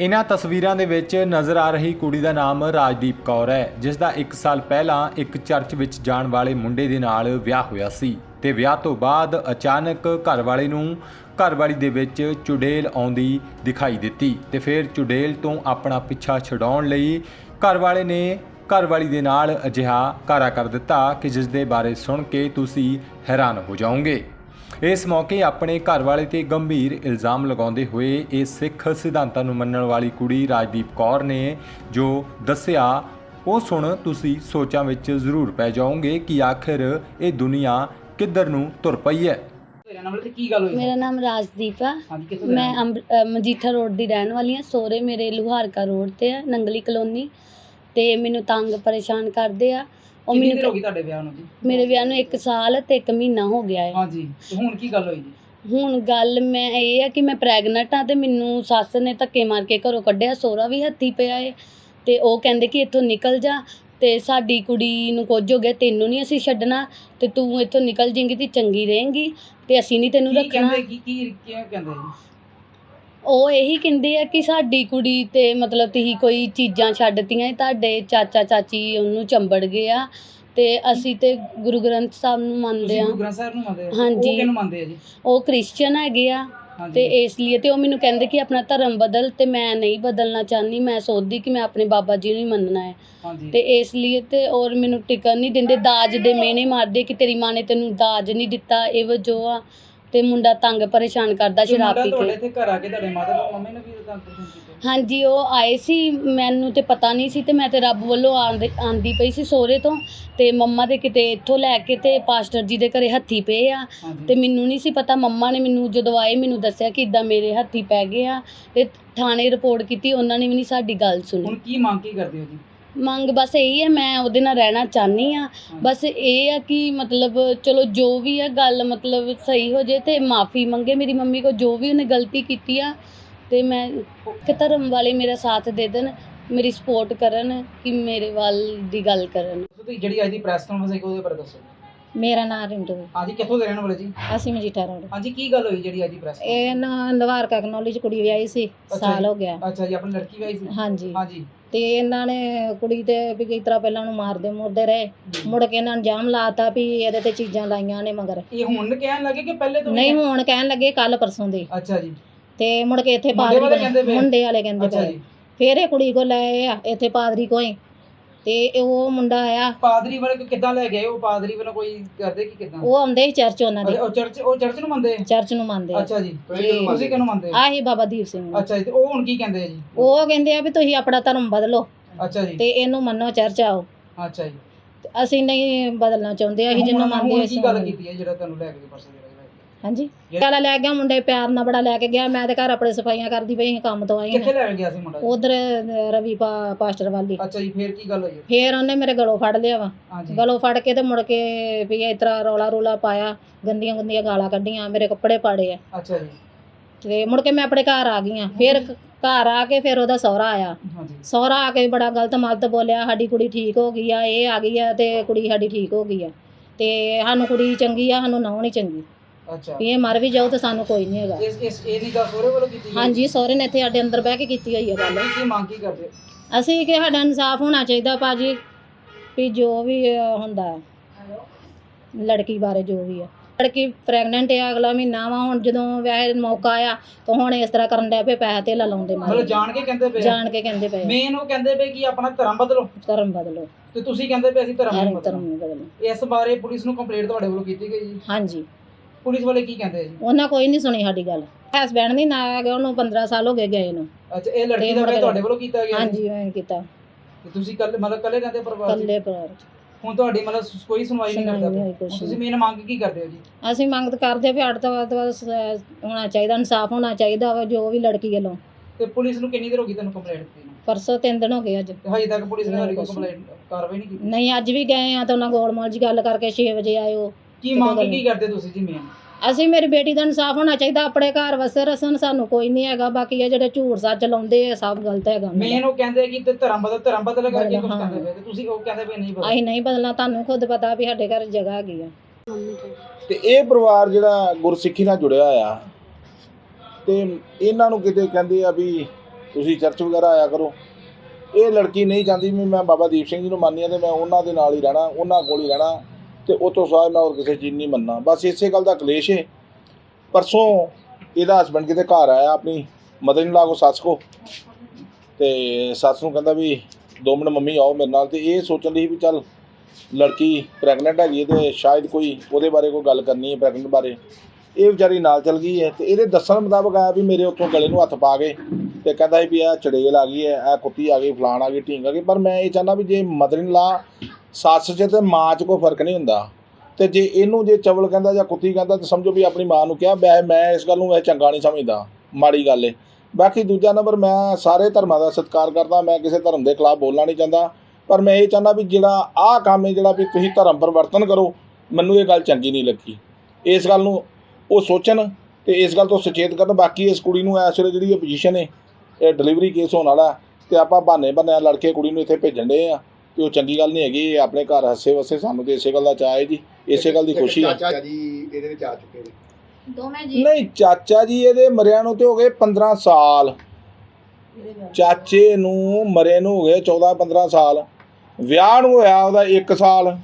ਇਹਨਾਂ ਤਸਵੀਰਾਂ ਦੇ ਵਿੱਚ ਨਜ਼ਰ ਆ ਰਹੀ ਕੁੜੀ ਦਾ ਨਾਮ ਰਾਜਦੀਪ ਕੌਰ ਹੈ, ਜਿਸ ਦਾ 1 ਸਾਲ ਪਹਿਲਾਂ ਇੱਕ ਚਰਚ ਵਿੱਚ ਜਾਣ ਵਾਲੇ ਮੁੰਡੇ ਦੇ ਨਾਲ ਵਿਆਹ ਹੋਇਆ ਸੀ ਤੇ ਵਿਆਹ ਤੋਂ ਬਾਅਦ ਅਚਾਨਕ ਘਰ ਵਾਲੇ ਨੂੰ ਘਰਵਾਲੀ ਦੇ ਵਿੱਚ ਚੁੜੇਲ ਆਉਂਦੀ ਦਿਖਾਈ ਦਿੱਤੀ ਤੇ ਫਿਰ ਚੁੜੇਲ ਤੋਂ ਆਪਣਾ ਪਿੱਛਾ ਛਡਾਉਣ ਲਈ ਘਰ ਵਾਲੇ ਨੇ ਘਰਵਾਲੀ ਦੇ ਨਾਲ ਅਜਿਹਾ ਕਾਰਾ ਕਰ ਦਿੱਤਾ ਕਿ ਜਿਸ ਦੇ ਬਾਰੇ ਸੁਣ ਕੇ ਤੁਸੀਂ ਹੈਰਾਨ ਹੋ ਜਾਓਗੇ। ਇਸ ਮੌਕੇ ਆਪਣੇ ਘਰਵਾਲੇ ਤੇ ਗੰਭੀਰ ਇਲਜ਼ਾਮ ਲਗਾਉਂਦੇ ਹੋਏ ਇਹ ਸਿੱਖ ਸਿਧਾਂਤਾਂ ਨੂੰ ਮੰਨਣ ਵਾਲੀ ਕੁੜੀ ਰਾਜਦੀਪ ਕੌਰ ਨੇ ਜੋ ਦੱਸਿਆ ਉਹ ਸੁਣ ਤੁਸੀਂ ਸੋਚਾਂ ਵਿੱਚ ਜ਼ਰੂਰ ਪੈ ਜਾਓਗੇ ਕਿ ਆਖਿਰ ਇਹ ਦੁਨੀਆ ਕਿੱਧਰ ਨੂੰ ਤੁਰ ਪਈ ਹੈ? ਤੇਰੇ ਨਾਲ ਤੇ ਕੀ ਗੱਲ ਹੋਈ? ਮੇਰਾ ਨਾਮ ਰਾਜਦੀਪ ਆ। ਹਾਂਜੀ ਕਿੱਥੋਂ ਦੇ ਮੈਂ ਅੰਬ- ਅ, ਮਜੀਠਾ ਰੋਡ ਦੀ ਰਹਿਣ ਵਾਲੀ ਆ ਸੋਰੇ ਮੇਰੇ ਲੁਹਾਰਕਾ ਰੋਡ ਤੇ ਆ ਨੰਗਲੀ ਕਲੋਨੀ। ਤੇ ਮੈਨੂੰ ਤੰਗ ਪਰੇਸ਼ਾਨ ਕਰਦੇ ਆ। ਉਹ ਕਿੰਨੀ ਦੇਰ ਹੋ ਮੈਨੂੰ ਗਈ ਤੁਹਾਡੇ ਵਿਆਹ ਨੂੰ ਜੀ? ਮੇਰੇ ਵਿਆਹ ਨੂੰ 1 ਸਾਲ ਤੇ 1 ਮਹੀਨਾ ਹੋ ਗਿਆ ਹੈ। ਹਾਂਜੀ ਤੇ ਹੁਣ ਕੀ ਗੱਲ ਹੋਈ ਜੀ? ਹੁਣ ਗੱਲ ਮੈਂ ਇਹ ਆ ਕਿ ਮੈਂ ਪ੍ਰੈਗਨੈਂਟ ਆ ਤੇ ਮੈਨੂੰ ਸੱਸ ਨੇ ਧੱਕੇ ਮਾਰ ਕੇ ਘਰੋਂ ਕੱਢਿਆ ਸੋਹਰਾ ਵੀ ਹੱਥੀ ਪਿਆ ਏ। ਤੇ ਉਹ ਕਹਿੰਦੇ ਕਿ ਇੱਥੋਂ ਨਿਕਲ ਜਾ ਤੇ ਸਾਡੀ ਕੁੜੀ ਨੂੰ ਕੁਝ ਹੋ ਗਿਆ ਤੈਨੂੰ ਨਹੀਂ ਅਸੀਂ ਛੱਡਣਾ ਤੇ ਤੂੰ ਇੱਥੋਂ ਨਿਕਲ ਜਾਏਂਗੀ ਤੇ ਚੰਗੀ ਰਹੇਂਗੀ ਤੇ ਅਸੀਂ ਨਹੀਂ ਤੈਨੂੰ ਕੀ ਰੱਖਣਾ। ਕਹਿੰਦੇ ਕੀ ਕੀ ਕਿਉਂ ਕਹਿੰਦੇ ਜੀ? ਉਹ ਇਹੀ ਕਹਿੰਦੇ ਆ ਕਿ ਸਾਡੀ ਕੁੜੀ ਤੇ ਮਤਲਬ ਤੁਸੀਂ ਕੋਈ ਚੀਜ਼ਾਂ ਛੱਡਤੀਆਂ ਤੁਹਾਡੇ ਚਾਚਾ ਚਾਚੀ ਉਹਨੂੰ ਚੰਬੜ ਗਏ ਆ ਤੇ ਅਸੀਂ ਤੇ ਗੁਰੂ ਗ੍ਰੰਥ ਸਾਹਿਬ ਨੂੰ ਮੰਨਦੇ ਤੁਸੀਂ ਆ। ਗੁਰੂ ਗ੍ਰੰਥ ਸਾਹਿਬ ਨੂੰ ਮੰਨਦੇ ਹੋ? ਹਾਂਜੀ। ਉਹ ਕਿਹਨੂੰ ਮੰਨਦੇ ਆ ਜੀ? ਉਹ ਕ੍ਰਿਸਚੀਅਨ ਹੈਗੇ ਆ ਤੇ ਇਸ ਲਈ ਤੇ ਉਹ ਮੈਨੂੰ ਕਹਿੰਦੇ ਕਿ ਆਪਣਾ ਧਰਮ ਬਦਲ ਤੇ ਮੈਂ ਨਹੀਂ ਬਦਲਣਾ ਚਾਹਨੀ ਮੈਂ ਸੋਚਦੀ ਕਿ ਮੈਂ ਆਪਣੇ ਬਾਬਾ ਜੀ ਨੂੰ ਹੀ ਮੰਨਣਾ ਹੈ। ਹਾਂਜੀ। ਤੇ ਇਸ ਲਈ ਤੇ ਔਰ ਮੈਨੂੰ ਟਿਕਣ ਨਹੀਂ ਦਿੰਦੇ ਦਾਜ ਦੇ ਮਿਹਣੇ ਮਾਰਦੇ ਕਿ ਤੇਰੀ ਮਾਂ ਨੇ ਤੈਨੂੰ ਦਾਜ ਨਹੀਂ ਦਿੱਤਾ ਇਹ ਵਜੋ ਆ। ਤੇ ਮੁੰਡਾ ਤੰਗ ਪਰੇਸ਼ਾਨ ਕਰਦਾ ਸ਼ਰਾਬ ਪੀ ਕੇ। ਇੱਥੇ ਘਰ ਆ ਕੇ ਤੁਹਾਡੇ ਮਾਤਾ ਤੇ ਮੰਮੀ ਨੇ ਵੀ ਤਾਂ ਪਰੇਸ਼ਾਨ ਕੀਤਾ? ਹਾਂਜੀ ਉਹ ਆਏ ਸੀ ਮੈਨੂੰ ਤੇ ਪਤਾ ਨਹੀਂ ਸੀ ਤੇ ਮੈਂ ਤੇ ਰੱਬ ਵੱਲੋਂ ਆਂਦੇ- ਆਂਦੀ ਪਈ ਸੀ ਸੋਹਰੇ ਤੋਂ ਤੇ ਮੰਮਾ ਦੇ ਕਿਤੇ ਇੱਥੋਂ ਲੈ ਕੇ ਤੇ ਪਾਸਟਰ ਜੀ ਦੇ ਘਰੇ ਹੱਥੀ ਪਏ ਆ। ਤੇ ਮੈਨੂੰ ਨਹੀਂ ਸੀ ਪਤਾ ਮੰਮਾ ਨੇ ਮੈਨੂੰ ਜਦੋਂ ਆਏ ਮੈਨੂੰ ਦੱਸਿਆ ਕਿ ਇਦਾਂ ਮੇਰੇ ਹੱਥੀ ਪੈ ਗਏ ਆ। ਤੇ ਥਾਣੇ ਰਿਪੋਰਟ ਕੀਤੀ ਉਹਨਾਂ ਨੇ ਵੀ ਨਹੀਂ ਸਾਡੀ ਗੱਲ ਸੁਣੀ। ਹੁਣ ਕੀ ਮੰਗ ਕੀ ਕਰਦੇ ਹੋ ਜੀ? ਮੰਗ ਬਸ ਇਹੀ ਹੈ ਮੈਂ ਉਹਦੇ ਨਾਲ ਰਹਿਣਾ ਚਾਹਨੀ ਆ ਬਸ ਇਹ ਆ ਕਿ ਮਤਲਬ ਚਲੋ ਜੋ ਵੀ ਆ ਗੱਲ ਮਤਲਬ ਸਹੀ ਹੋ ਜੇ ਤੇ ਮਾਫੀ ਮੰਗੇ। ਮੇਰੀ ਮੰਮੀ ਕੋ ਜੋ ਵੀ ਉਹਨੇ ਗਲਤੀ ਕੀਤੀ ਆ ਤੇ ਮੈਂ ਕਿ ਧਰਮ ਵਾਲੇ ਮੇਰਾ ਸਾਥ ਦੇ ਦੇਣ ਮੇਰੀ ਸਪੋਰਟ ਕਰਨ ਕਿ ਮੇਰੇ ਵੱਲ ਦੀ ਗੱਲ ਕਰਨ। ਤੁਸੀਂ ਜਿਹੜੀ ਅੱਜ ਦੀ ਪ੍ਰੈਸ ਕਾਨਫਰੰਸ ਹੈ ਉਹਦੇ ਬਾਰੇ ਦੱਸੋ। ਮੇਰਾ ਨਾਮ ਰਿੰਟੂ ਹਾਂਜੀ ਕਿੱਥੋਂ ਦੇ ਰਹਿਣ ਵਾਲੇ ਜੀ? ਅਸੀਂ ਮਜੀਠਾ ਰੋਡ। ਹਾਂਜੀ ਕੀ ਗੱਲ ਹੋਈ ਜਿਹੜੀ ਅੱਜ ਦੀ ਪ੍ਰੈਸ ਇਹ ਨਾ ਲਵਾਰ ਕੈਕਨੋਲੋਜੀ ਕੁੜੀ ਵਿਆਹੀ ਸੀ ਸਾਲ। ਹੋ ਗਿਆ। ਅੱਛਾ ਜੀ ਆਪਣੀ ਲੜਕੀ ਵੀ ਸੀ? ਹਾਂਜੀ। ਹਾਂਜੀ। ਤੇ ਇਹਨਾਂ ਨੇ ਕੁੜੀ ਤੇ ਵੀ ਕਿਸ ਤਰ੍ਹਾਂ ਪਹਿਲਾਂ ਨੂੰ ਮਾਰਦੇ ਮੁਰਦੇ ਰਹੇ। ਮੁੜ ਕੇ ਇਹਨਾਂ ਨੇ ਇਲਜ਼ਾਮ ਲਾਤਾ ਵੀ ਇਹਦੇ ਤੇ ਚੀਜ਼ਾਂ ਲਾਈਆਂ ਨੇ ਮਗਰ। ਇਹ ਹੁਣ ਕਹਿਣ ਲੱਗੇ ਕਿ ਪਹਿਲੇ ਤੋਂ ਨਹੀਂ ਹੁਣ ਕਹਿਣ ਲੱਗੇ ਕੱਲ ਪਰਸੋਂ ਦੇ। ਅੱਛਾ ਜੀ। ਤੇ ਮੁੜ ਕੇ ਇੱਥੇ ਮੁੰਡੇ ਪਾਦਰੀ ਵਾਲੇ ਬਣੇ- ਕਹਿੰਦੇ ਪਏ? ਮੁੰਡੇ ਵਾਲੇ ਕਹਿੰਦੇ ਅੱਛਾ ਪਏ ਜੀ। ਫੇਰ ਇਹ ਕੁੜੀ ਕੋ ਲੈ ਆਏ ਆ ਇੱਥੇ ਪਾਦਰੀ ਕੋਈ ਤੇ ਉਹ ਮੁੰਡਾ ਆਇਆ। ਪਾਦਰੀ ਵਾਲੇ ਕਿੱਦਾਂ ਲੈ ਗਏ? ਉਹ ਪਾਦਰੀ ਵੱਲੋਂ ਕੋਈ ਕਰਦੇ ਕਿ ਕਿੱਦਾਂ? ਉਹ ਆਉਂਦੇ ਸੀ ਚਰਚ ਉਹਨਾਂ ਦੇ। ਅੱਛਾ, ਉਹ ਚਰਚ ਉਹ ਚਰਚ ਨੂੰ ਮੰਨਦੇ? ਆ? ਚਰਚ ਨੂੰ ਮੰਨਦੇ। ਆ ਅੱਛਾ ਜੀ ਤੇ- ਤੁਸੀਂ ਕਿਹਨੂੰ ਮੰਨਦੇ? ਹੋ? ਆਹੀ ਬਾਬਾ ਦੀਪ ਸਿੰਘ ਨੂੰ। ਅੱਛਾ ਜੀ ਤੇ ਉਹ ਹੁਣ ਕੀ ਕਹਿੰਦੇ ਆ ਜੀ? ਉਹ ਕਹਿੰਦੇ ਆ ਵੀ ਤੁਸੀਂ ਆਪਣਾ ਧਰਮ ਬਦਲੋ। ਅੱਛਾ ਜੀ। ਤੇ ਇਹਨੂੰ ਮੰਨੋ ਚਰਚ ਆਓ। ਅੱਛਾ ਜੀ। ਤੇ ਅਸੀਂ ਨਹੀਂ ਬਦਲਣਾ ਚਾਹੁੰਦੇ ਅਸੀਂ ਹੁਣ- ਜਿਹਨੂੰ ਹੁਣ ਮੰਨਦੇ ਕੀ ਗੱਲ ਕੀਤੀ ਹੈ ਜਿਹੜਾ ਤੁਹਾਨੂੰ ਲੈ ਕੇ ਪਰਸੇ ਹਾਂਜੀ। ਕਾਲਾ ਲੈ ਗਿਆ ਮੁੰਡੇ ਪਿਆਰ ਨਾਲ ਬੜਾ ਲੈ ਕੇ ਗਿਆ। ਮੈਂ ਤੇ ਘਰ ਆਪਣੇ ਸਫਾਈਆਂ ਕਰਦੀ ਪਈ ਸੀ ਕੰਮ ਤੋਂ ਆਈ ਕਿੱਥੇ ਹਾਂ। ਗਿਆ ਸੀ ਮੁੰਡਾ ਜੀ? ਉਧਰ ਰਵੀ ਪਾ- ਪਾਸਟਰ ਵਾਲੀ। ਅੱਛਾ ਜੀ ਫੇਰ ਕੀ ਗੱਲ ਹੋਈ? ਹੈ? ਫੇਰ ਉਹਨੇ ਮੇਰੇ ਗਲੋਂ ਫੜ ਲਿਆ ਵਾ। ਹਾਂਜੀ। ਗਲੋਂ ਫੜ ਕੇ ਤੇ ਮੁੜ ਕੇ ਵੀ ਇਸ ਤਰ੍ਹਾਂ ਰੌਲਾ ਰੋਲਾ ਪਾਇਆ ਗੰਦੀਆਂ ਗੰਦੀਆਂ ਗਾਲਾਂ ਕੱਢੀਆਂ ਮੇਰੇ ਕੱਪੜੇ ਪਾੜੇ ਆ। ਅੱਛਾ ਜੀ। ਤੇ ਮੁੜ ਕੇ ਮੈਂ ਆਪਣੇ ਘਰ ਆ ਗਈ ਆ ਫਿਰ ਕ- ਘਰ ਆ ਕੇ ਫਿਰ ਉਹਦਾ ਸਹੁਰਾ ਆਇਆ। ਹਾਂਜੀ। ਸਹੁਰਾ ਆ ਕੇ ਬੜਾ ਗਲਤ ਮਲਤ ਬੋਲਿਆ ਸਾਡੀ ਕੁੜੀ ਠੀਕ ਹੋ ਗਈ ਆ ਇਹ ਆ ਗਈ ਆ ਤੇ ਕੁੜੀ ਸਾਡੀ ਠੀਕ ਹੋ ਗਈ ਆ। ਤੇ ਸਾਨੂੰ ਕੁੜੀ ਚੰਗੀ ਆ ਸਾਨੂੰ ਨਹੁੰ ਨਹੀਂ ਚੰਗੀ। ਅੱਛਾ। ਵੀ ਇਹ ਮਰ ਵੀ ਜਾਊ ਤੇ ਸਾਨੂੰ ਕੋਈ ਨਹੀਂ ਹੈਗਾ। ਇਸ ਇਸ ਇਹ ਨਿਗਾਹ ਸੋਰੇ ਵੱਲੋਂ ਕੀਤੀ ਗਈ? ਹਾਂਜੀ ਸਹੁਰੇ ਨੇ ਇੱਥੇ ਸਾਡੇ ਅੰਦਰ ਬਹਿ ਕੇ ਕੀਤੀ ਹੋਈ ਹੈ ਗੱਲ। ਕੀ ਕੀ ਮੰਗ ਕੀ ਕਰਦੇ? ਹੋ? ਅਸੀਂ ਕਿ ਸਾਡਾ ਇਨਸਾਫ ਹੋਣਾ ਚਾਹੀਦਾ ਭਾਜੀ ਵੀ ਜੋ ਵੀ ਅਹ, ਹੁੰਦਾ। ਹੈ ਲੜਕੀ ਬਾਰੇ ਜੋ ਵੀ ਹੈ ਲੜਕੀ ਪ੍ਰੈਗਨੈਂਟ ਹੈ ਅਗਲਾ ਮਹੀਨਾ ਵਾ ਹੁਣ ਜਦੋਂ ਵਿਆਹ ਦਾ ਮੌਕਾ ਆਇਆ ਤਾਂ ਹੁਣ ਇਸ ਤਰ੍ਹਾਂ ਕਰਨ ਡਿਆ ਪਏ ਪੈਸੇ ਤੇ ਲਾਉਂਦੇ ਮਤਲਬ ਮਾਰੇ ਜਾਣ ਕੇ ਕਹਿੰਦੇ ਪਏ ਜਾਣ ਕੇ ਕਹਿੰਦੇ ਪਏ ਮੇਨ ਉਹ ਕਹਿੰਦੇ ਪਏ ਕਿ ਆਪਣਾ ਧਰਮ ਬਦਲੋ। ਧਰਮ ਬਦਲੋ। ਤੇ ਤੁਸੀਂ ਕਹਿੰਦੇ ਪਏ ਅਸੀਂ ਧਰਮ ਨਹੀਂ ਧਰਮ ਬਦਲੋ ਇਸ ਬਾਰੇ ਪੁਲਿਸ ਨੂੰ ਕੰਪਲੇਂਟ ਤੁਹਾਡੇ ਵੱਲੋਂ ਕੀਤੀ ਗਈ ਜੀ? ਹਾਂਜੀ। ਪੁਲਿਸ ਵਾਲੇ ਕੀ ਕਹਿੰਦੇ ਆ ਜੀ? ਉਹਨਾਂ ਕੋਈ ਨਹੀਂ ਸੁਣੀ ਸਾਡੀ ਗੱਲ। ਹਸਬੈਂਡ ਨਹੀਂ ਨਾ ਆ ਗਿਆ ਉਹਨੂੰ 15 ਸਾਲ ਹੋ ਗਏ ਗਏ ਨੂੰ। ਅੱਛਾ ਇਹ ਲੜਕੀ ਦਾ ਵਿਆਹ ਤੁਹਾਡੇ ਵੱਲੋਂ ਕੀਤਾ ਗਿਆ? ਹਾਂਜੀ ਮੈਂ ਕੀਤਾ। ਤੇ ਤੁਸੀਂ ਕੱਲ ਮਤਲਬ ਕੱਲੇ ਰਹਿੰਦੇ ਪਰਿਵਾਰ 'ਚ? ਕੱਲੇ ਪਰਿਵਾਰ ਚ। ਹੁਣ ਤੁਹਾਡੀ ਮਤਲਬ ਸ- ਕੋਈ ਸੁਣਵਾਈ ਨਹੀਂ ਸੁਣਵਾਈ ਕਰਦਾ ਨਹੀਂ ਹੋਈ ਪਿਆ। ਕੁਛ ਹੁਣ ਤੁਸੀਂ। ਮੇਨ ਮੰਗ ਕੀ ਕਰਦੇ ਹੋ ਜੀ? ਅਸੀਂ ਮੰਗ ਕਰਦੇ ਵੀ ਅੱਡ ਤੋਂ ਵੱਧ ਤੋਂ ਵੱਧ ਸ- ਹੋਣਾ ਚਾਹੀਦਾ ਇਨਸਾਫ ਹੋਣਾ ਚਾਹੀਦਾ ਵਾ ਜੋ ਵੀ ਲੜਕੀ ਵੱਲੋਂ। ਤੇ ਪੁਲਿਸ ਨੂੰ ਕਿੰਨੀ ਦੇਰ ਹੋ ਗਈ ਤੁਹਾਨੂੰ ਕੰਪਲੇਂਟ ਦਿੱਤੀ ਨੂੰ? ਪਰਸੋਂ ਤਿੰਨ ਦਿਨ ਹੋ ਗਏ ਅੱਜ। ਤੇ ਹਜੇ ਤੱਕ ਪੁਲਿਸ ਨੇ ਨਹੀਂ ਤੁਹਾਡੀ ਕੋਈ ਕੁਛ ਕੰਪਲੇਂਟ ਕਾਰਵਾਈ ਨਹੀਂ ਕੀਤੀ? ਨਹੀਂ ਅੱਜ ਵੀ ਗਏ ਆ ਤਾਂ ਉਹਨਾਂ ਗੋਲਮਾਲ ਜੀ ਗੱਲ ਕਰਕੇ 6 ਵਜੇ ਆਇਓ ਕੀ ਮੰਗ ਕੀ ਕਰਦੇ ਤੁਸੀਂ ਜੀ ਮੇਨ ਅਸੀਂ ਮੇਰੀ ਬੇਟੀ ਦਾ ਇਨਸਾਫ ਹੋਣਾ ਚਾਹੀਦਾ ਆਪਣੇ ਘਰ ਵਸੇ ਰਸਨ ਸਾਨੂੰ ਕੋਈ ਨਹੀਂ ਹੈਗਾ ਬਾਕੀ ਇਹ ਜਿਹੜੇ ਝੂਠ ਸੱਚ ਲਾਉਂਦੇ ਆ ਸਭ ਗਲਤ ਹੈਗਾ। ਮੇਨ ਉਹ ਕਹਿੰਦੇ ਕਿ ਤੇ ਧਰਮ ਬਦਲ ਧਰਮ ਬਦਲ ਕਰਕੇ ਕੁਝ ਹਾਂ। ਕਹਿੰਦੇ ਪਏ ਤੇ ਤੁਸੀਂ ਉਹ ਕਹਿੰਦੇ ਪਏ ਨਹੀਂ ਬਦਲ। ਅਸੀਂ ਨਹੀਂ ਬਦਲਣਾ ਤੁਹਾਨੂੰ ਖੁਦ ਪਤਾ ਵੀ ਸਾਡੇ ਘਰ ਜਗ੍ਹਾ ਹੈਗੀ ਆ। ਤੇ ਇਹ ਪਰਿਵਾਰ ਜਿਹੜਾ ਗੁਰਸਿੱਖੀ ਨਾਲ ਜੁੜਿਆ ਆ ਤੇ ਇਹਨਾਂ ਨੂੰ ਕਿਤੇ ਕਹਿੰਦੇ ਆ ਵੀ ਤੁਸੀਂ ਚਰਚ ਵਗੈਰਾ ਆਇਆ ਕਰੋ। ਇਹ ਲੜਕੀ ਨਹੀਂ ਚਾਹੁੰਦੀ ਵੀ ਮੈਂ ਬਾਬਾ ਦੀਪ ਸਿੰਘ ਜੀ ਨੂੰ ਮੰਨਦੀ ਹਾਂ ਤੇ ਮੈਂ ਉਹਨਾਂ ਦੇ ਨਾਲ ਹੀ ਰਹਿਣਾ ਉਹਨਾਂ ਕੋਲ ਹੀ ਰਹਿਣਾ। ਤੇ ਉਹ ਤੋਂ ਸਿਵਾਏ ਮੈਂ ਹੋਰ ਕਿਸੇ ਚੀਜ਼ ਨਹੀਂ ਮੰਨਣਾ ਬਸ ਇਸੇ ਗੱਲ ਦਾ ਕਲੇਸ਼ ਹੈ ਪਰਸੋਂ ਇਹਦਾ ਹਸਬੰਡ ਕਿਤੇ ਘਰ ਆਇਆ, ਆਪਣੀ ਮਦਰ ਇਨ ਲਾ ਕੋ, ਸੱਸ ਕੋ। ਤੇ ਸੱਸ ਨੂੰ ਕਹਿੰਦਾ ਵੀ ਦੋ ਮਿੰਟ ਮੰਮੀ ਆਓ ਮੇਰੇ ਨਾਲ। ਤੇ ਇਹ ਸੋਚਣ ਦੀ ਸੀ ਵੀ ਚੱਲ ਲੜਕੀ ਪ੍ਰੈਗਨੈਂਟ ਹੈਗੀ ਹੈ ਤੇ ਸ਼ਾਇਦ ਕੋਈ ਉਹਦੇ ਬਾਰੇ ਕੋਈ ਗੱਲ ਕਰਨੀ ਹੈ ਪ੍ਰੈਗਨੈਂਟ ਬਾਰੇ। ਇਹ ਵਿਚਾਰੀ ਨਾਲ ਚਲ ਗਈ ਹੈ ਤੇ ਇਹਦੇ ਦੱਸਣ ਮੁਤਾਬਕ ਆਇਆ ਵੀ ਮੇਰੇ ਉੱਥੋਂ ਗਲੇ ਨੂੰ ਹੱਥ ਪਾ ਕੇ ਤੇ ਕਹਿੰਦਾ ਸੀ ਵੀ ਇਹ ਚੜੇਲ ਆ ਗਈ ਹੈ ਇਹ ਕੁੱਤੀ ਆ ਗਈ, ਫਲਾਣ ਆ ਗਈ, ਢੀਂਗ ਆ ਗਈ। ਪਰ ਮੈਂ ਇਹ ਚਾਹੁੰਦਾ ਵੀ ਜੇ ਮਦਰ ਇਨ ਲਾ ਸੱਸ 'ਚ ਤੇ ਮਾਂ 'ਚ ਕੋਈ ਫ਼ਰਕ ਨਹੀਂ ਹੁੰਦਾ। ਤੇ ਜੇ ਇਹਨੂੰ ਜੇ ਚਵਲ ਕਹਿੰਦਾ ਜਾਂ ਕੁੱਤੀ ਕਹਿੰਦਾ ਤਾਂ ਸਮਝੋ ਵੀ ਆਪਣੀ ਮਾਂ ਨੂੰ ਕਿਹਾ ਵੈਸੇ ਮੈਂ ਇਸ ਗੱਲ ਨੂੰ ਵੈਸੇ ਚੰਗਾ ਨਹੀਂ ਸਮਝਦਾ, ਮਾੜੀ ਗੱਲ ਏ। ਬਾਕੀ ਦੂਜਾ ਨੰਬਰ ਮੈਂ ਸਾਰੇ ਧਰਮਾਂ ਦਾ ਸਤਿਕਾਰ ਕਰਦਾ, ਮੈਂ ਕਿਸੇ ਧਰਮ ਦੇ ਖਿਲਾਫ ਬੋਲਣਾ ਨਹੀਂ ਚਾਹੁੰਦਾ। ਪਰ ਮੈਂ ਇਹ ਚਾਹੁੰਦਾ ਵੀ ਜਿਹੜਾ ਆਹ ਕੰਮ ਹੈ ਜਿਹੜਾ ਵੀ ਤੁਸੀਂ ਧਰਮ ਪਰਿਵਰਤਨ ਕਰੋ, ਮੈਨੂੰ ਇਹ ਗੱਲ ਚੰਗੀ ਨਹੀਂ ਲੱਗੀ। ਇਸ ਗੱਲ ਨੂੰ ਉਹ ਸੋਚਣ ਤੇ ਇਸ ਗੱਲ ਤੋਂ ਸੁਚੇਤ ਕਰਨ। ਬਾਕੀ ਇਸ ਕੁੜੀ ਨੂੰ ਇਸ ਵੇਲੇ ਜਿਹੜੀ ਪੋਜੀਸ਼ਨ ਹੈ ਇਹ ਡਿਲੀਵਰੀ ਕੇਸ ਹੋਣ ਵਾਲਾ ਤੇ ਆਪਾਂ ਬਹਾਨੇ ਬਹਾਨੇ ਲੜਕੇ ਕੁੜੀ ਨੂੰ ਇੱਥੇ ਭੇਜਣ ਦੇ ਆ। ਤੇ ਉਹ ਚੰਗੀ ਗੱਲ ਨਹੀਂ ਹੈਗੀ ਇਹ ਆਪਣੇ ਘਰ ਹੱਸੇ ਵਸੇ ਸਾਨੂੰ ਤੇ ਇਸੇ ਗੱਲ ਦਾ ਚਾਅ ਹੈ ਜੀ ਇਸੇ ਗੱਲ ਦੀ ਖੁਸ਼ੀ ਹੈ। ਚਾਚਾ ਜੀ ਇਹਦੇ ਵਿੱਚ ਆ ਚੁੱਕੇ ਨੇ। ਦੋਵੇਂ ਜੀ। ਨਹੀਂ ਚਾਚਾ ਜੀ ਇਹਦੇ ਮਰਿਆਂ ਨੂੰ ਤੇ ਹੋ ਗਏ 15 ਸਾਲ। ਚਾਚੇ ਨੂੰ ਮਰੇ ਨੂੰ ਹੋ ਗਏ 14 15 ਸਾਲ। ਵਿਆਹ ਨੂੰ ਹੋਇਆ ਉਹਦਾ 1 ਸਾਲ।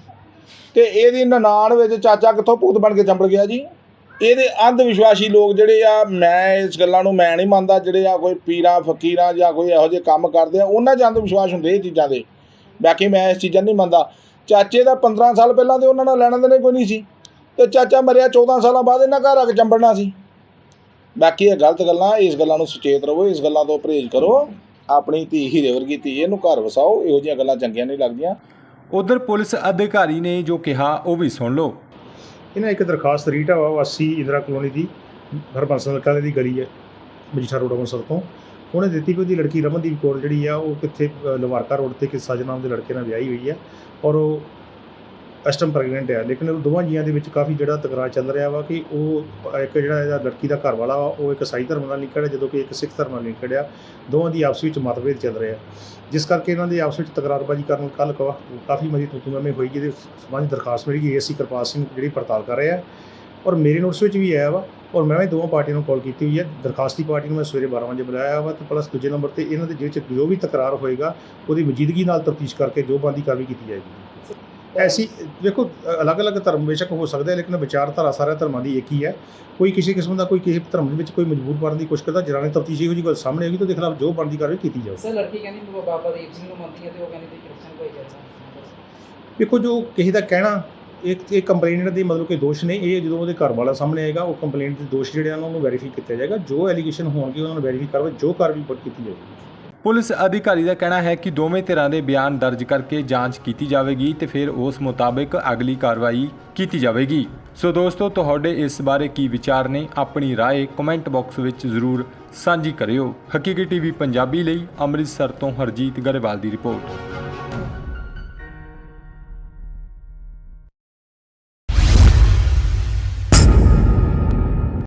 ਤੇ ਇਹਦੀ ਨਨਾਣ ਵਿੱਚ ਚਾਚਾ ਕਿੱਥੋਂ ਭੂਤ ਬਣ ਕੇ ਚੰਬੜ ਗਿਆ ਜੀ? ਇਹਦੇ ਅੰਧ ਵਿਸ਼ਵਾਸੀ ਲੋਕ ਜਿਹੜੇ ਆ ਮੈਂ ਇਸ ਗੱਲਾਂ ਨੂੰ ਮੈਂ ਨਹੀਂ ਮੰਨਦਾ ਜਿਹੜੇ ਆ ਕੋਈ ਪੀਰਾਂ ਫਕੀਰਾਂ ਜਾਂ ਕੋਈ ਇਹੋ ਜਿਹੇ ਕੰਮ ਕਰਦੇ ਆ ਉਹਨਾਂ 'ਚ ਅੰਧ ਵਿਸ਼ਵਾਸ ਹੁੰਦੇ ਇਹ ਚੀਜ਼ਾਂ ਦੇ। ਬਾਕੀ ਮੈਂ ਇਸ ਚੀਜ਼ਾਂ ਨਹੀਂ ਮੰਨਦਾ। ਚਾਚੇ ਦਾ 15 ਸਾਲ ਪਹਿਲਾਂ ਤੇ ਉਹਨਾਂ ਨਾਲ ਲੈਣਾ ਦੇਣਾ ਕੋਈ ਨਹੀਂ ਸੀ। ਤੇ ਚਾਚਾ ਮਰਿਆ 14 ਸਾਲਾਂ ਬਾਅਦ ਇਹਨਾਂ ਘਰ ਆ ਕੇ ਚੰਬੜਨਾ ਸੀ। ਬਾਕੀ ਇਹ ਗਲਤ ਗੱਲਾਂ ਇਸ ਗੱਲਾਂ ਨੂੰ ਸੁਚੇਤ ਰਹੋ ਇਸ ਗੱਲਾਂ ਤੋਂ ਪਰਹੇਜ਼ ਕਰੋ। ਆਪਣੀ ਧੀ ਹੀਰੇ ਵਰਗੀ ਧੀ ਇਹਨੂੰ ਘਰ ਵਸਾਓ ਇਹੋ ਜਿਹੀਆਂ ਗੱਲਾਂ ਚੰਗੀਆਂ ਨਹੀਂ ਲੱਗਦੀਆਂ। ਉਧਰ ਪੁਲਿਸ ਅਧਿਕਾਰੀ ਨੇ ਜੋ ਕਿਹਾ ਉਹ ਵੀ ਸੁਣ ਲਓ। ਇਹਨਾਂ ਇੱਕ ਦਰਖਾਸਤ ਰੀਟਾ ਵਾ ਵਾਸੀ ਇੰਦਰਾ ਕਲੋਨੀ ਦੀ ਹਰਬੰਸ ਕਾਲੇ ਦੀ ਗਲੀ ਹੈ ਮਜੀਠਾ ਰੋਡ ਅੰਮ੍ਰਿਤਸਰ ਤੋਂ। ਉਹਨੇ ਦਿੱਤੀ ਵੀ ਉਹਦੀ ਲੜਕੀ ਰਮਨਦੀਪ ਕੌਰ ਜਿਹੜੀ ਆ, ਉਹ ਕਿੱਥੇ ਲਵਾਰਕਾ ਰੋਡ ਤੇ ਕਿਸ ਸਜ ਦੇ ਲੜਕੇ ਨਾਲ ਵਿਆਹੀ ਹੋਈ ਹੈ ਔਰ ਉਹ ਇਸ ਪ੍ਰੈਗਨੈਂਟ ਹੈ ਲੇਕਿਨ ਉਹ ਦੋਵਾਂ ਜੀਆਂ ਦੇ ਵਿੱਚ ਕਾਫੀ ਜਿਹੜਾ ਤਕਰਾਰ ਚੱਲ ਰਿਹਾ ਵਾ ਕਿ ਉਹ ਇੱਕ ਜਿਹੜਾ ਇਹਦਾ ਲੜਕੀ ਦਾ ਘਰ ਵਾਲਾ ਵਾ, ਉਹ ਇੱਕ ਸਾਈ ਧਰਮ ਨਾਲ ਲਿੰਕੜ ਹੈ ਜਦੋਂ ਕਿ ਇੱਕ ਸਿੱਖ ਧਰਮ ਨਾਲ ਲਿੰਕੜ ਆ ਦੋਵਾਂ ਦੀ ਆਪਸ ਵਿੱਚ ਮਤਭੇਦ ਚੱਲ ਰਿਹਾ। ਜਿਸ ਕਰਕੇ ਇਹਨਾਂ ਦੇ ਆਪਸ ਵਿੱਚ ਤਕਰਾਰਬਾਜ਼ੀ ਕਰਨ ਕੱਲ ਕਾਫੀ ਮਦੀ ਤੁਤੂਮੇ ਹੋਈ, ਜਿਹਦੇ ਸਬੰਧ ਦਰਖਾਸਤ ਮਿਲੀ ਗਈ ਏਸੀ ਕਿਰਪਾਲ ਸਿੰਘ ਜਿਹੜੀ ਪੜਤਾਲ ਕਰ ਰਿਹਾ। ਔਰ ਮੇਰੇ ਨੋਟਿਸ ਵਿੱਚ ਵੀ ਆਇਆ ਵਾ ਔਰ ਮੈਂ ਵੀ ਦੋਵਾਂ ਪਾਰਟੀਆਂ ਨੂੰ ਕਾਲ ਕੀਤੀ ਹੋਈ ਹੈ। ਦਰਖਾਸਤੀ ਪਾਰਟੀ ਨੂੰ ਮੈਂ ਸਵੇਰੇ 12 ਵਜੇ ਬੁਲਾਇਆ ਵਾ ਤੇ ਪਲੱਸ ਦੂਜੇ ਨੰਬਰ ਤੇ ਇਹਨਾਂ ਦੇ ਜਿਹੜੇ ਚ ਜੋ ਵੀ ਤਕਰਾਰ ਹੋਏਗਾ ਉਹਦੀ ਮੌਜੂਦਗੀ ਨਾਲ ਤਫਤੀਸ਼ ਕਰਕੇ ਜੋ ਬੰਦੀ ਕਾਰਵਾਈ ਕੀਤੀ ਜਾਏਗੀ। ਐਸੀ ਦੇਖੋ ਅਲੱਗ-ਅਲੱਗ ਧਰਮ ਬੇਸ਼ੱਕ ਹੋ ਸਕਦੇ ਆ, ਲੇਕਿਨ ਵਿਚਾਰਧਾਰਾ ਸਾਰੇ ਧਰਮਾਂ ਦੀ ਇੱਕ ਹੀ ਹੈ। ਕੋਈ ਕਿਸੇ ਕਿਸਮ ਦਾ ਕੋਈ ਕਿਸੇ ਧਰਮ ਦੇ ਵਿੱਚ ਕੋਈ ਮਜਬੂਰ ਕਰਨ ਦੀ ਕੋਸ਼ਿਸ਼ ਕਰਦਾ ਜਰਾਨੀ ਤਫਤੀਸ਼ ਇਹੋ ਜਿਹੀ ਗੱਲ ਸਾਹਮਣੇ ਆਏਗੀ ਤਾਂ ਉਹਦੇ ਖਿਲਾਫ ਜੋ ਬਣਦੀ ਕਾਰਵਾਈ ਕੀਤੀ ਜਾਊਗੀ ਸਰ ਲੜਕੀ ਕਹਿੰਦੀ ਬਾਬਾ ਦੀਪ ਸਿੰਘ ਨੂੰ ਮੰਨਦੀ ਹੈ ਤੇ ਉਹ ਕਹਿੰਦੀ ਤੇ ਕ੍ਰਿਸਚਨ ਕੋਈ ਕਰਦਾ ਦੇਖੋ ਜੋ ਕਿਸੇ ਦਾ ਕਹਿਣਾ ਇੱਕ ਇਹ ਕੰਪਲੇਨਟ ਦੇ ਮਤਲਬ ਕਿ ਦੋਸ਼ ਨੇ ਇਹ ਜਦੋਂ ਉਹਦੇ ਘਰ ਵਾਲਾ ਸਾਹਮਣੇ ਆਏਗਾ ਉਹ ਕੰਪਲੇਂਟ ਦੇ ਦੋਸ਼ ਜਿਹੜੇ ਆ ਉਹਨਾਂ ਨੂੰ ਵੈਰੀਫਾਈ ਕੀਤਾ ਜਾਏਗਾ ਜੋ ਐਲੀਗੇਸ਼ਨ ਹੋਣਗੇ ਉਹਨਾਂ ਨੂੰ ਵੈਰੀਫਾਈ ਕਰਵਾ ਜੋ ਕਾਰਵਾਈ ਪ- ਕੀਤੀ ਜਾਏਗੀ ਪੁਲਿਸ ਅਧਿਕਾਰੀ ਦਾ ਕਹਿਣਾ ਹੈ ਕਿ ਦੋਵੇਂ ਧਿਰਾਂ ਦੇ ਬਿਆਨ ਦਰਜ ਕਰਕੇ ਜਾਂਚ ਕੀਤੀ ਜਾਵੇਗੀ ਤੇ ਫਿਰ ਉਸ ਮੁਤਾਬਕ ਅਗਲੀ ਕਾਰਵਾਈ ਕੀਤੀ ਜਾਵੇਗੀ ਸੋ ਦੋਸਤੋ ਤੁਹਾਡੇ ਇਸ ਬਾਰੇ ਕੀ ਵਿਚਾਰ ਨੇ ਆਪਣੀ رائے ਕਮੈਂਟ ਬਾਕਸ ਵਿੱਚ ਜ਼ਰੂਰ ਸਾਂਝੀ ਕਰਿਓ ਹਕੀਕੀ ਟੀਵੀ ਪੰਜਾਬੀ ਲਈ ਅੰਮ੍ਰਿਤਸਰ ਤੋਂ ਹਰਜੀਤ ਗਰੇਵਾਲ ਦੀ ਰਿਪੋਰਟ